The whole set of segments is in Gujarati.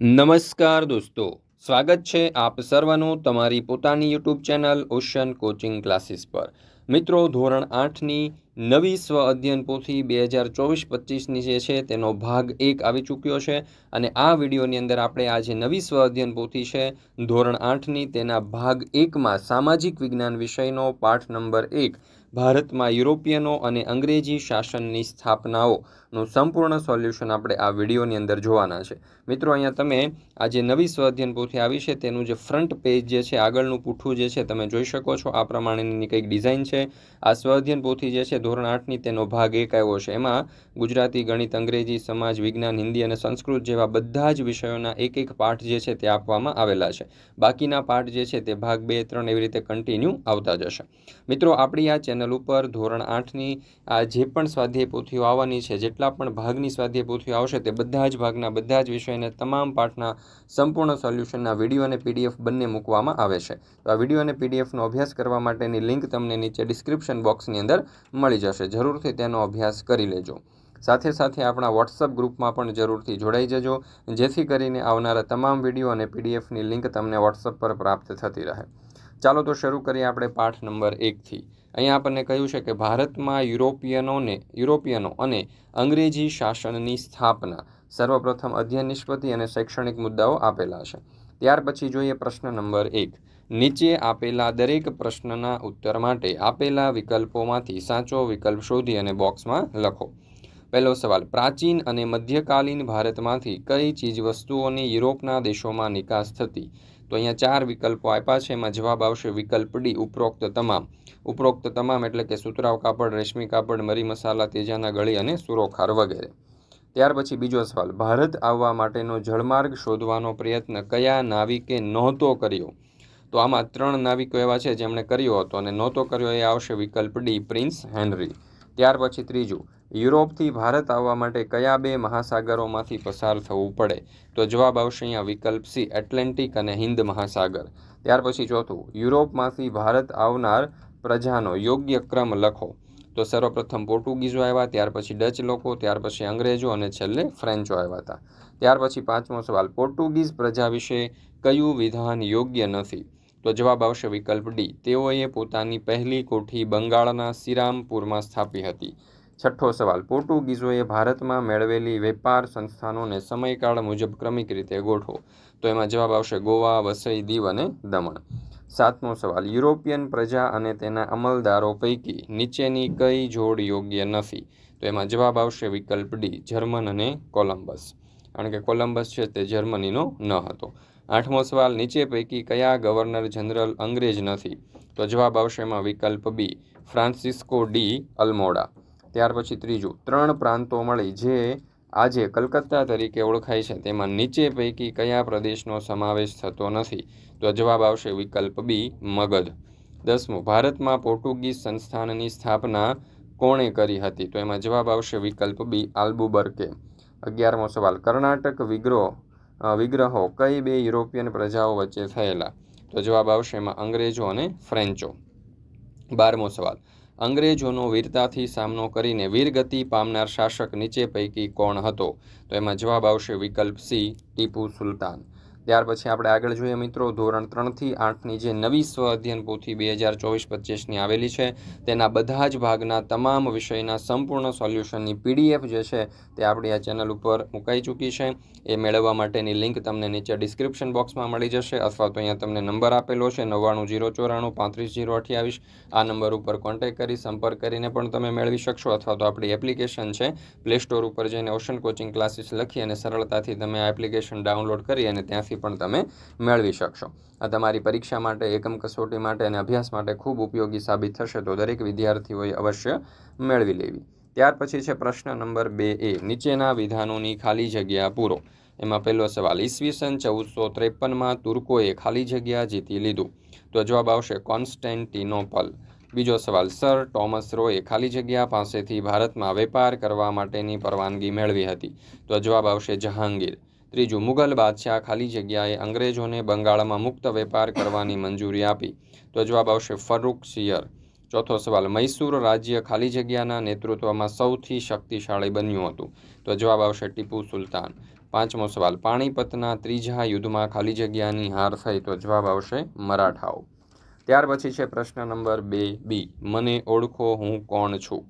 નમસ્કાર દોસ્તો, સ્વાગત છે આપ સર્વનું તમારી પોતાની YouTube channel Ocean coaching classes પર. મિત્રો, ધોરણ આઠની નવી સ્વ અધ્યયન પોથી બે હજાર ચોવીસ પચીસની જે છે તેનો ભાગ એક આવી ચૂક્યો છે અને આ વિડીયોની અંદર આપણે આ જે નવી સ્વ અધ્યયન પોથી છે, ધોરણ આઠની તેના ભાગ એકમાં સામાજિક વિજ્ઞાન વિષયનો પાઠ નંબર એક ભારતમાં યુરોપિયનો અને અંગ્રેજી શાસનની સ્થાપનાઓનું સંપૂર્ણ સોલ્યુશન આપણે આ વિડીયોની અંદર જોવાના છે. મિત્રો, અહીંયા તમે આ જે નવી સ્વાધ્યન પોથી આવી છે, તેનું જે ફ્રન્ટ પેજ જે છે, આગળનું પૂઠું જે છે, તમે જોઈ શકો છો. આ પ્રમાણેની કંઈક ડિઝાઇન છે. આ સ્વઅધ્યયન પોથી જે છે, ધોરણ આઠની તેનો ભાગ એક આવ્યો છે. એમાં ગુજરાતી, ગણિત, અંગ્રેજી, સમાજ, વિજ્ઞાન, હિન્દી અને સંસ્કૃત જેવા બધા જ વિષયોના એક એક પાઠ જે છે, તે આપવામાં આવેલા છે. બાકીના પાઠ જે છે, તે ભાગ બે, ત્રણ એવી રીતે કન્ટિન્યુ આવતા જશે. મિત્રો, આપણી આ ચેનલ ચેનલ ઉપર ધોરણ આઠની આ જે પણ સ્વાધ્યાય પોથીઓ આવવાની છે, જેટલા પણ ભાગની સ્વાધ્યાય પોથીઓ આવશે તે બધા જ ભાગના, બધા જ વિષયને તમામ પાઠના સંપૂર્ણ સોલ્યુશનના વીડિયો અને પીડીએફ બંને મૂકવામાં આવે છે. તો આ વીડિયો અને પીડીએફનો અભ્યાસ કરવા માટેની લિંક તમને નીચે ડિસ્ક્રિપ્શન બોક્સની અંદર મળી જશે. જરૂરથી તેનો અભ્યાસ કરી લેજો. સાથે સાથે આપણા વોટ્સઅપ ગ્રુપમાં પણ જરૂરથી જોડાઈ જજો, જેથી કરીને આવનારા તમામ વીડિયો અને પીડીએફની લિંક તમને વોટ્સઅપ પર પ્રાપ્ત થતી રહે. ચાલો તો શરૂ કરીએ આપણે પાઠ નંબર એકથી. અહીંયા આપણને કહ્યું છે કે ભારતમાં યુરોપિયનોને, યુરોપિયનો અને અંગ્રેજી શાસનની સ્થાપના સર્વપ્રથમ અધ્યયન નિષ્પત્તિ અને શૈક્ષણિક મુદ્દાઓ આપેલા છે. ત્યાર પછી જોઈએ પ્રશ્ન નંબર એક. નીચે આપેલા દરેક પ્રશ્નના ઉત્તર માટે આપેલા વિકલ્પોમાંથી સાચો વિકલ્પ શોધી અને બોક્સમાં લખો. પહેલો સવાલ, પ્રાચીન અને મધ્યકાલીન ભારતમાંથી કઈ ચીજવસ્તુઓની યુરોપના દેશોમાં નિકાસ થતી? તો અહીંયા ચાર વિકલ્પો આપ્યા છે, એમાં જવાબ આવશે વિકલ્પ ડી, ઉપરોક્ત તમામ. ઉપરોક્ત તમામ એટલે કે સુતરાવ કાપડ, રેશમી કાપડ, મરી મસાલા, તેજાના ગળી અને સુરોખાર વગેરે. ત્યાર પછી બીજો સવાલ, ભારત આવવા માટેનો જળમાર્ગ શોધવાનો પ્રયત્ન કયા નાવિકે નહોતો કર્યો? તો આમાં ત્રણ નાવિકો એવા છે જેમણે કર્યો હતો અને નહોતો કર્યો, એ આવશે વિકલ્પ ડી, પ્રિન્સ હેનરી. ત્યાર પછી ત્રીજું યુરોપથી ભારત આવવા માટે કયા બે મહાસાગરોમાંથી પસાર થવું પડે? તો જવાબ આવશે અહીંયા વિકલ્પ સી, એટલેન્ટિક અને હિન્દ મહાસાગર. ત્યાર પછી ચોથું, યુરોપમાંથી ભારત આવનાર પ્રજાનો યોગ્ય ક્રમ લખો. તો સર્વપ્રથમ પોર્ટુગીઝો આવ્યા, ત્યાર પછી ડચ લોકો ત્યાર પછી અંગ્રેજો અને છેલ્લે ફ્રેન્ચો આવ્યા હતા. ત્યાર પછી પાંચમો સવાલ, પોર્ટુગીઝ પ્રજા વિશે કયું વિધાન યોગ્ય નથી? તો જવાબ આવશે વિકલ્પ ડી, તેઓએ પોતાની પહેલી કોઠી બંગાળના સિરામપુરમાં સ્થાપી હતી. છઠ્ઠો સવાલ. પોર્ટુગીઝોએ ભારતમાં મેળવેલી વેપાર સંસ્થાનોને સમયકાળ મુજબ ક્રમિક રીતે ગોઠવો. તો એમાં જવાબ આવશે ગોવા, વસઈ, દીવ અને દમણ. સાતમો સવાલ. યુરોપિયન પ્રજા અને તેના અમલદારો પૈકી નીચેની કઈ જોડ યોગ્ય નથી? તો એમાં જવાબ આવશે વિકલ્પ ડી, જર્મન અને કોલમ્બસ કારણ કે કોલમ્બસ છે તે જર્મનીનો ન હતો. આઠમો સવાલ. નીચે પૈકી કયા ગવર્નર જનરલ અંગ્રેજ નથી? તો જવાબ આવશે એમાં વિકલ્પ બી, ફ્રાન્સિસ્કો ડી અલમોડા. ત્યાર પછી ત્રીજું, ત્રણ પ્રાંતો મળી જે આજે કલકત્તા તરીકે ઓળખાય છે. તેમાં નીચે પૈકી કયા પ્રદેશનો સમાવેશ થતો નથી? તો જવાબ આવશે વિકલ્પ બી, મગધ. દસમું, ભારતમાં પોર્ટુગીઝ સંસ્થાનની સ્થાપના કોણે કરી હતી? તો એમાં જવાબ આવશે વિકલ્પ બી, આલ્બુબર્કે. અગિયારમો સવાલ, કર્ણાટક વિગ્રહ વિગ્રહો કઈ બે યુરોપિયન પ્રજાઓ વચ્ચે થયેલા? તો જવાબ આવશે એમાં અંગ્રેજો અને ફ્રેન્ચો. બારમો સવાલ અંગ્રેજોનો વીરતાથી સામનો કરીને વીરગતિ પામનાર શાસક નીચે પૈકી કોણ હતો? તો એમાં જવાબ આવશે વિકલ્પ સી, ટીપુ સુલતાન. ત્યાર પછી આપણે આગળ જોઈએ મિત્રો, ધોરણ ત્રણથી આઠની જે નવી સ્વ અધ્યયન પોથી બે હજાર ચોવીસ પચીસની આવેલી છે, તેના બધા જ ભાગના તમામ વિષયના સંપૂર્ણ સોલ્યુશનની પીડીએફ જે છે, તે આપણી આ ચેનલ ઉપર મુકાઈ ચૂકી છે. એ મેળવવા માટેની લિંક તમને નીચે ડિસ્ક્રિપ્શન બોક્સમાં મળી જશે, અથવા તો અહીંયા તમને નંબર આપેલો છે, નવ્વાણું જીરો ચોરાણું પાંત્રીસ જીરો અઠ્યાવીસ. આ નંબર ઉપર કોન્ટેક્ટ કરી સંપર્ક કરીને પણ તમે મેળવી શકશો, અથવા તો આપણી એપ્લિકેશન છે, પ્લે સ્ટોર ઉપર જઈને ઓશન કોચિંગ ક્લાસીસ લખી અને સરળતાથી તમે આ એપ્લિકેશન ડાઉનલોડ કરી અને ત્યાંથી પણ તમે મેળવી શકશો. આ તમારી પરીક્ષા માટે, એકમ કસોટી માટે અને અભ્યાસ માટે ખૂબ ઉપયોગી સાબિત થશે તો દરેક વિદ્યાર્થીઓએ અવશ્ય મેળવી લેવી. ત્યાર પછી છે પ્રશ્ન નંબર બે એ, નીચેના વિધાનોની ખાલી જગ્યા પૂરો. એમાં પહેલો સવાલ ઈસવીસન ચૌદસો ત્રેપનમાં તુર્કોએ ખાલી જગ્યા જીતી લીધું. તો જવાબ આવશે કોન્સ્ટેન્ટિનોપલ. બીજો સવાલ, સર ટોમસ રોએ ખાલી જગ્યા પાસેથી ભારતમાં વેપાર કરવા માટેની પરવાનગી મેળવી હતી. તો જવાબ આવશે જહાંગીર. ત્રીજું, મુગલ બાદશાહ ખાલી જગ્યાએ અંગ્રેજોને બંગાળમાં મુક્ત વેપાર કરવાની મંજૂરી આપી. તો જવાબ આવશે ફરૂક સિયર. ચોથો સવાલ, મૈસૂર રાજ્ય ખાલી જગ્યાના નેતૃત્વમાં સૌથી શક્તિશાળી બન્યું હતું? તો જવાબ આવશે ટીપુ સુલતાન. પાંચમો સવાલ, પાણીપતના ત્રીજા યુદ્ધમાં ખાલી જગ્યાની હાર થઈ તો જવાબ આવશે મરાઠાઓ. ત્યાર પછી છે પ્રશ્ન નંબર બે બી, મને ઓળખો હું કોણ છું?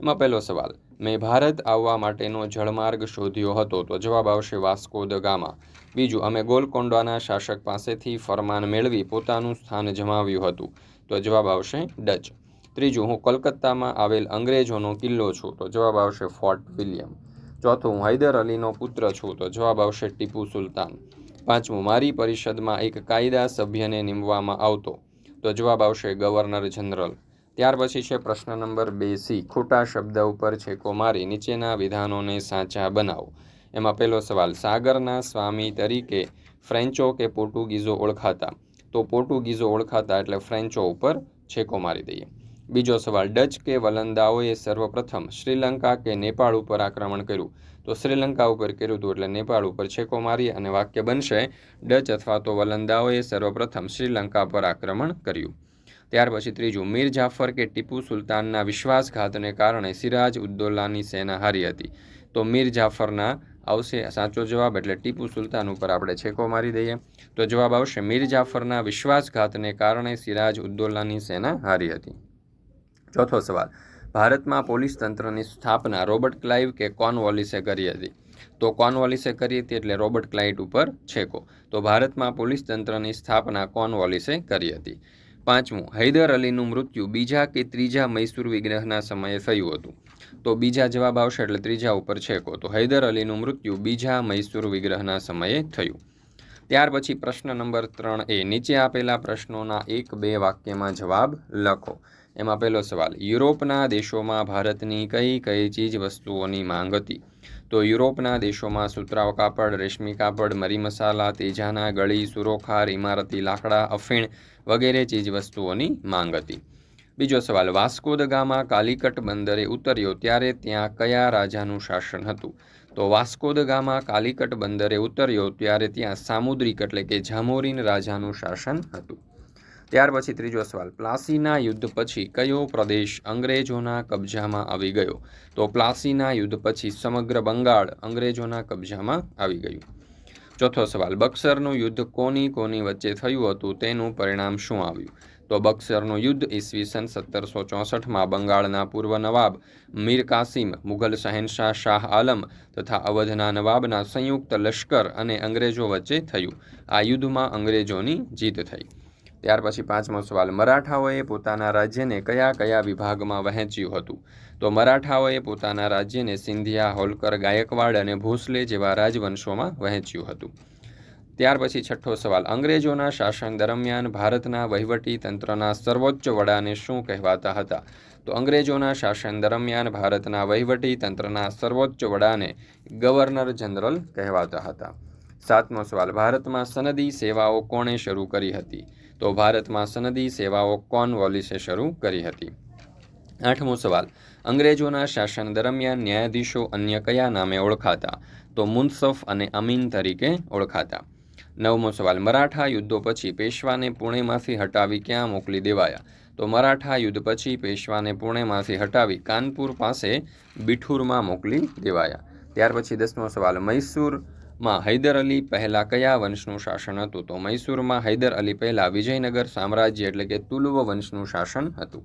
એમાં પહેલો સવાલ મેં ભારત આવવા માટેનો જળમાર્ગ શોધ્યો હતો, તો જવાબ આવશે વાસ્કો દ ગામા. બીજું, અમે ગોલકોન્ડાના શાસક પાસેથી ફરમાન મેળવી પોતાનું સ્થાન જમાવ્યું હતું, તો જવાબ આવશે ડચ. ત્રીજું, હું કલકત્તામાં આવેલ અંગ્રેજોનો કિલ્લો છું, તો જવાબ આવશે ફોર્ટ વિલિયમ. ચોથું, હું હૈદર અલીનો પુત્ર છું, તો જવાબ આવશે ટીપુ સુલતાન. પાંચમું, મારી પરિષદમાં એક કાયદા સભ્યને નીમવામાં આવતો, તો જવાબ આવશે ગવર્નર જનરલ. ત્યાર પછી છે પ્રશ્ન નંબર બે સી. ખોટા શબ્દ ઉપર છેકો મારી નીચેના વિધાનોને સાચા બનાવો. એમાં પહેલો સવાલ, સાગરના સ્વામી તરીકે ફ્રેન્ચો કે પોર્ટુગીઝો ઓળખાતા? તો પોર્ટુગીઝો ઓળખાતા એટલે ફ્રેન્ચો ઉપર છેકો મારી દઈએ. બીજો સવાલ, ડચ કે વલંદાઓએ સર્વપ્રથમ શ્રીલંકા કે નેપાળ ઉપર આક્રમણ કર્યું? તો શ્રીલંકા ઉપર કર્યું હતું એટલે નેપાળ ઉપર છેકો મારી અને વાક્ય બનશે, ડચ અથવા તો વલંદાઓએ સર્વપ્રથમ શ્રીલંકા પર આક્રમણ કર્યું. ત્યાર પછી ત્રીજું, મીર જાફર કે ટીપુ સુલતાનના વિશ્વાસઘાતને કારણે સિરાજ ઉદ્દૌલાની સેના હારી હતી. તો મીર જાફરના આવશે સાચો જવાબ એટલે ટીપુ સુલતાન ઉપર આપણે છેકો મારી દઈએ. તો જવાબ આવશે, મીર જાફરના વિશ્વાસઘાતને કારણે સિરાજ ઉદ્દોલાની સેના હારી હતી. ચોથો સવાલ, ભારતમાં પોલીસ તંત્રની સ્થાપના રોબર્ટ ક્લાઇવ કે કોનવોલિસે કરી હતી? તો કોનવોલિસે કરી હતી એટલે રોબર્ટ ક્લાઇટ ઉપર છેકો. તો ભારતમાં પોલીસ તંત્રની સ્થાપના કોનવોલિસે કરી હતી? પાંચમું, હૈદર અલીનું મૃત્યુ બીજા કે ત્રીજા મૈસૂર વિગ્રહના સમયે થયું હતું. તો બીજા જવાબ આવશે એટલે ત્રીજા ઉપર છેકો તો હૈદર અલીનું મૃત્યુ બીજા મૈસૂર વિગ્રહના સમયે થયું. ત્યાર પછી પ્રશ્ન નંબર ત્રણ એ, નીચે આપેલા પ્રશ્નોના એક બે વાક્યમાં જવાબ લખો. એમાં પહેલો સવાલ, યુરોપના દેશોમાં ભારતની કઈ કઈ ચીજ વસ્તુઓની માંગ હતી? તો યુરોપના દેશોમાં સુતરાવ કાપડ, રેશમી કાપડ, મરી મસાલા, તેજાના ગળી, સુરોખાર, ઇમારતી લાકડા, અફીણ વગેરે ચીજવસ્તુઓની માંગ હતી. બીજો સવાલ, વાસ્કો દ ગામા કાલિકટ બંદરે ઉતર્યો ત્યારે ત્યાં કયા રાજાનું શાસન હતું? તો વાસ્કો દ ગામા કાલિકટ બંદરે ઉતર્યો ત્યારે ત્યાં સામુદ્રિક એટલે કે ઝામોરીન રાજાનું શાસન હતું. ત્યાર પછી ત્રીજો સવાલ. પ્લાસીના યુદ્ધ પછી કયો પ્રદેશ અંગ્રેજોના કબજામાં આવી ગયો? તો પ્લાસીના યુદ્ધ પછી સમગ્ર બંગાળ અંગ્રેજોના કબજામાં આવી ગયું. ચોથો સવાલ. બક્સરનું યુદ્ધ કોની કોની વચ્ચે થયું હતું? તેનું પરિણામ શું આવ્યું? તો બક્સરનું યુદ્ધ ઈસવીસન સત્તરસો ચોસઠમાં બંગાળના પૂર્વ નવાબ મીર કાસિમ, મુઘલ શહેનશાહ શાહ આલમ તથા અવધના નવાબના સંયુક્ત લશ્કર અને અંગ્રેજો વચ્ચે થયું. આ યુદ્ધમાં અંગ્રેજોની જીત થઈ. ત્યાર પછી પાંચમો સવાલ, મરાઠાઓએ પોતાના રાજ્યને કયા કયા વિભાગમાં વહેંચ્યું હતું? તો મરાઠાઓએ પોતાના રાજ્યને સિંધિયા, હોલકર, ગાયકવાડ અને ભોસલે જેવા રાજવંશોમાં વહેંચ્યું હતું. ત્યાર પછી છઠ્ઠો સવાલ, અંગ્રેજોના શાસન દરમિયાન ભારતના વહીવટી તંત્રના સર્વોચ્ચ વડાને શું કહેવાતા હતા? તો અંગ્રેજોના શાસન દરમિયાન ભારતના વહીવટી તંત્રના સર્વોચ્ચ વડાને ગવર્નર જનરલ કહેવાતા હતા. સાતમો સવાલ, ભારતમાં સનદી સેવાઓ કોણે શરૂ કરી હતી? તો ભારતમાં સનદી સેવાઓ કોર્નવોલિસે શરૂ કરી હતી? આઠમો સવાલ. અંગ્રેજોના શાસન દરમિયાન ન્યાયાધીશો અન્ય કયા નામે ઓળખાતા? તો મુનસફ અને અમીન તરીકે ઓળખાતા. નવમો સવાલ. મરાઠા યુદ્ધો પછી પેશવાને પુણેમાંથી હટાવી ક્યાં મોકલી દેવાયા? તો મરાઠા યુદ્ધ પછી પેશવાને પુણેમાંથી હટાવી કાનપુર પાસે બિઠુરમાં મોકલી દેવાયા. ત્યાર પછી દસમો સવાલ. મૈસૂર માં હૈદર અલી પહેલાં કયા વંશનું શાસન હતું? તો મૈસૂરમાં હૈદર અલી પહેલાં વિજયનગર સામ્રાજ્ય એટલે કે તુલુવ વંશનું શાસન હતું.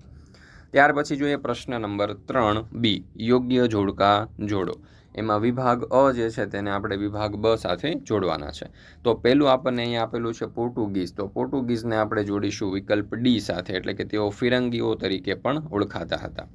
ત્યાર પછી જોઈએ પ્રશ્ન નંબર ત્રણ બી, યોગ્ય જોડકા જોડો. એમાં વિભાગ અ જે છે તેને આપણે વિભાગ બ સાથે જોડવાના છે. તો પહેલું આપણને અહીંયા આપેલું છે પોર્ટુગીઝ. તો પોર્ટુગીઝને આપણે જોડીશું વિકલ્પ ડી સાથે, એટલે કે તેઓ ફિરંગીઓ તરીકે પણ ઓળખાતા હતા.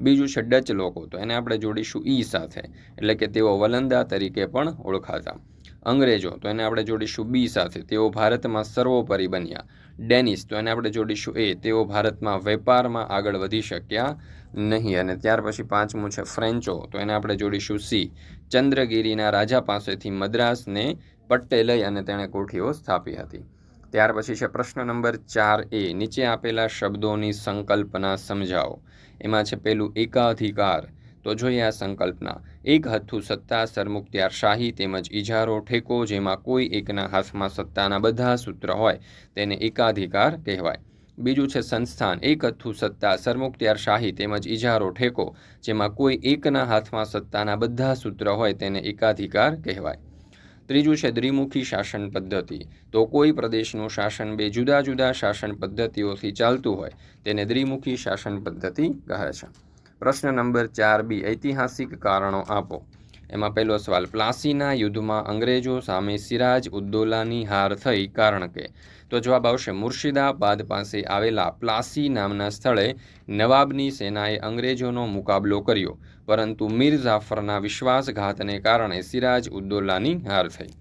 બીજું છે ડચ લોકો. તો એને આપણે જોડીશું ઈ સાથે. એટલે કે તેઓ વલંદા તરીકે પણ ઓળખાતા. અંગ્રેજો. તો એને આપણે જોડીશું બી સાથે. તેઓ ભારતમાં સર્વોપરી બન્યા. ડેનિસ તો એને આપણે જોડીશું એ. તેઓ ભારતમાં વેપારમાં આગળ વધી શક્યા નહીં. અને ત્યાર પછી પાંચમું છે ફ્રેન્ચો તો એને આપણે જોડીશું સી. ચંદ્રગીરીના રાજા પાસેથી મદ્રાસને પટ્ટે લઈ અને તેણે કોઠીઓ સ્થાપી હતી. ત્યાર પછી છે પ્રશ્ન નંબર ચાર એ. નીચે આપેલા શબ્દોની સંકલ્પના સમજાવો. એમાં છે પેલું એકાધિકાર. તો જોઈએ આ સંકલ્પના. એક હથ્થુ સત્તા સરમુખત્યારશાહી તેમજ ઇજારો ઠેકો જેમાં કોઈ એકના હાથમાં સત્તાના બધા સૂત્ર હોય તેને એકાધિકાર કહેવાય. બીજું છે સંસ્થાન. એક હથ્થું સત્તા સરમુખત્યારશાહી તેમજ ઇજારો ઠેકો જેમાં કોઈ એકના હાથમાં સત્તાના બધા સૂત્ર હોય તેને એકાધિકાર કહેવાય. ત્રીજું છે દ્વિમુખી શાસન પદ્ધતિ. તો કોઈ પ્રદેશનું શાસન બે જુદા જુદા શાસન પદ્ધતિઓથી ચાલતું હોય, તેને દ્વિમુખી શાસન પદ્ધતિ કહે છે. પ્રશ્ન નંબર ચાર બી, ઐતિહાસિક કારણો આપો. એમાં પહેલો સવાલ, પ્લાસીના યુદ્ધમાં અંગ્રેજો સામે સિરાજ ઉદ્દોલાની હાર થઈ કારણ કે? તો જવાબ આવશે, મુર્શિદાબાદ પાસે આવેલા પ્લાસી નામના સ્થળે નવાબની સેનાએ અંગ્રેજોનો મુકાબલો કર્યો, પરંતુ મીર જાફરના વિશ્વાસઘાતને કારણે સિરાજ ઉદ્દોલાની હાર થઈ.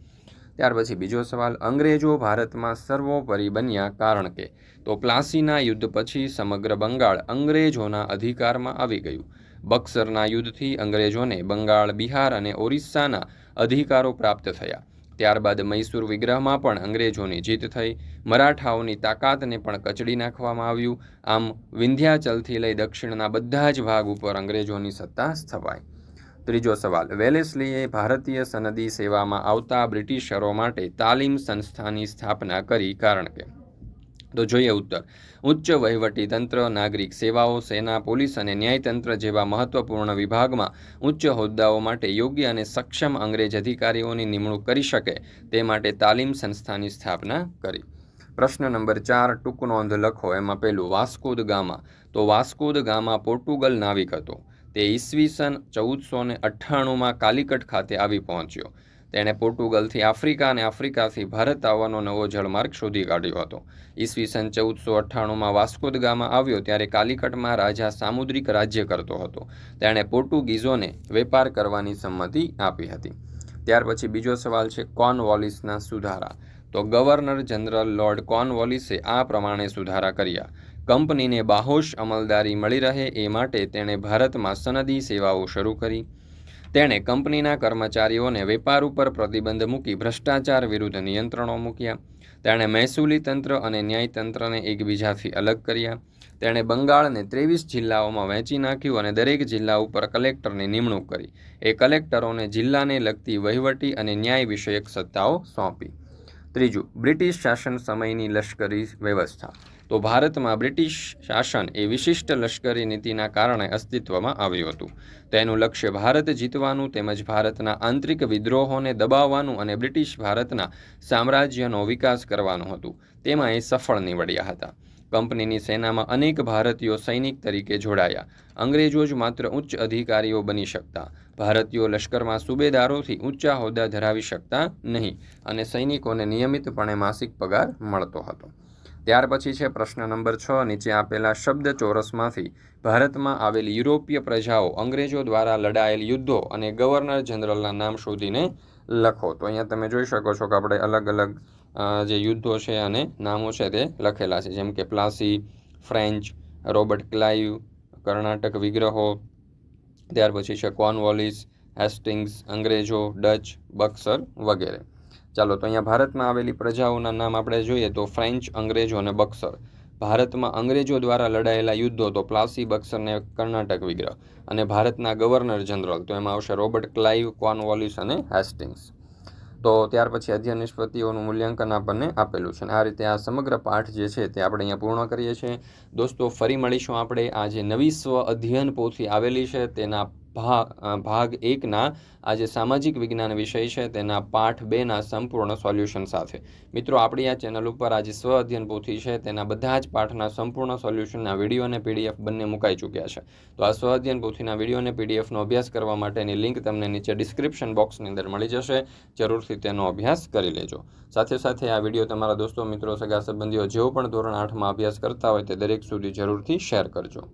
ત્યાર પછી બીજો સવાલ, અંગ્રેજો ભારતમાં સર્વોપરી બન્યા કારણ કે? તો પ્લાસીના યુદ્ધ પછી સમગ્ર બંગાળ અંગ્રેજોના અધિકારમાં આવી ગયું. બક્સરના યુદ્ધથી અંગ્રેજોને બંગાળ, બિહાર અને ઓરિસ્સાના અધિકારો પ્રાપ્ત થયા. ત્યારબાદ મૈસૂર વિગ્રહમાં પણ અંગ્રેજોની જીત થઈ. મરાઠાઓની તાકાતને પણ કચડી નાખવામાં આવ્યું. આમ વિંધ્યાચલથી લઈ દક્ષિણના બધા જ ભાગ ઉપર અંગ્રેજોની સત્તા સ્થપાઈ ત્રીજો સવાલ. વેલેસ્લીએ ભારતીય સનદી સેવામાં આવતા બ્રિટિશરો માટે તાલીમ સંસ્થાની સ્થાપના કરી કારણ કે તો જોઈએ ઉત્તર. ઉચ્ચ વહીવટી તંત્ર, નાગરિક સેવાઓ, સેના, પોલીસ અને ન્યાયતંત્ર જેવા મહત્વપૂર્ણ વિભાગમાં ઉચ્ચ હોદ્દાઓ માટે યોગ્ય અને સક્ષમ અંગ્રેજ અધિકારીઓની નિમણૂક કરી શકે તે માટે તાલીમ સંસ્થાની સ્થાપના કરી. પ્રશ્ન નંબર ચાર ટૂંક નોંધ લખો. એમાં પહેલું, વાસ્કોદ ગામા. તો વાસ્કોદ ગામા પોર્ટુગલ નાવિક હતો. તે ઈસવીસન ચૌદસો ને અઠ્ઠાણુંમાં કાલિકટ ખાતે આવી પહોંચ્યો. તેણે પોર્ટુગલથી આફ્રિકા અને આફ્રિકાથી ભારત આવવાનો નવો જળમાર્ગ શોધી કાઢ્યો હતો. ઈસવીસન ચૌદસો અઠ્ઠાણુંમાં વાસ્કોદ ગામા આવ્યો ત્યારે કાલિકટમાં રાજા સામુદ્રિક રાજ્ય કરતો હતો. તેણે પોર્ટુગીઝોને વેપાર કરવાની સંમતિ આપી હતી. ત્યાર પછી બીજો સવાલ છે કોર્નવોલિસના સુધારા. તો ગવર્નર જનરલ લોર્ડ કોર્નવોલિસે આ પ્રમાણે સુધારા કર્યા. કંપનીને બાહોશ અમલદારી મળી રહે એ માટે તેણે ભારતમાં સનદી સેવાઓ શરૂ કરી. તેણે કંપનીના કર્મચારીઓને વેપાર ઉપર પ્રતિબંધ મૂકી ભ્રષ્ટાચાર વિરુદ્ધ નિયંત્રણો મૂક્યા. તેણે મહેસૂલી તંત્ર અને ન્યાયતંત્રને એકબીજાથી અલગ કર્યા. તેણે બંગાળને ત્રેવીસ જિલ્લાઓમાં વહેંચી નાખ્યું અને દરેક જિલ્લા ઉપર કલેક્ટરની નિમણૂક કરી. એ કલેક્ટરોને જિલ્લાને લગતી વહીવટી અને ન્યાય વિષયક સત્તાઓ સોંપી. ત્રીજું, બ્રિટિશ શાસન સમયની લશ્કરી વ્યવસ્થા. તો ભારતમાં બ્રિટિશ શાસન એ વિશિષ્ટ લશ્કરી નીતિના કારણે અસ્તિત્વમાં આવ્યું હતું. તેનું લક્ષ્ય ભારત જીતવાનું તેમજ ભારતના આંતરિક વિદ્રોહોને દબાવવાનું અને બ્રિટિશ ભારતના સામ્રાજ્યનો વિકાસ કરવાનું હતું. તેમાં એ સફળ નીવડ્યા હતા. કંપનીની સેનામાં અનેક ભારતીયો સૈનિક તરીકે જોડાયા. અંગ્રેજો જ માત્ર ઉચ્ચ અધિકારીઓ બની શકતા. ભારતીયો લશ્કરમાં સુબેદારોથી ઊંચા હોદ્દા ધરાવી શકતા નહીં અને સૈનિકોને નિયમિતપણે માસિક પગાર મળતો હતો. ત્યાર પછી છે પ્રશ્ન નંબર છ, નીચે આપેલા શબ્દ ચોરસમાંથી ભારતમાં આવેલ યુરોપીય પ્રજાઓ અંગ્રેજો દ્વારા લડાયેલ યુદ્ધો અને ગવર્નર જનરલના નામ શોધીને લખો. તો અહીંયા તમે જોઈ શકો છો કે આપણે અલગ અલગ જે યુદ્ધો છે અને નામો છે તે લખેલા છે. જેમ કે Plassey, French, Robert Clive Karnataka વિગ્રહો, ત્યાર પછી છે કોર્નવોલિસ, હેસ્ટિંગ્સ, અંગ્રેજો, ડચ, બક્સર વગેરે. ચાલો, તો અહીંયા ભારતમાં આવેલી પ્રજાઓના નામ આપણે જોઈએ તો ફ્રેન્ચ અંગ્રેજો અને બક્સર. ભારતમાં અંગ્રેજો દ્વારા લડાયેલા યુદ્ધો તો પ્લાસી બક્સર અને કર્ણાટક વિગ્રહ અને ભારતના ગવર્નર જનરલ, તો એમાં આવશે રોબર્ટ ક્લાઇવ કોનવોલિસ અને હેસ્ટિંગ્સ. તો ત્યાર પછી અધ્યયન નિષ્પત્તિઓનું મૂલ્યાંકન આપણને આપેલું છે અને આ રીતે આ સમગ્ર પાઠ જે છે તે આપણે અહીંયા પૂર્ણ કરીએ છીએ. દોસ્તો, ફરી મળીશું આપણે આ જે નવી સ્વ અધ્યયન પોથી આવેલી છે, તેના ભાગ એકના આ જે સામાજિક વિજ્ઞાન વિષય છે, તેના પાઠ બેના સંપૂર્ણ સોલ્યુશન સાથે. મિત્રો, આપણી આ ચેનલ ઉપર આજે સ્વ અધ્યયન પોથી છે, તેના બધા જ પાઠના સંપૂર્ણ સોલ્યુશનના વીડિયો અને પીડીએફ બંને મુકાઈ ચૂક્યા છે. તો આ સ્વ અધ્યયન પોથીના વીડિયો અને પીડીએફનો અભ્યાસ કરવા માટેની લિંક તમને નીચે ડિસ્ક્રિપ્શન બોક્સની અંદર મળી જશે. જરૂરથી તેનો અભ્યાસ કરી લેજો. સાથે સાથે આ વીડિયો તમારા દોસ્તો, મિત્રો, સગા સંબંધીઓ જેઓ પણ ધોરણ આઠમાં અભ્યાસ કરતા હોય તે દરેક સુધી જરૂરથી શેર કરજો.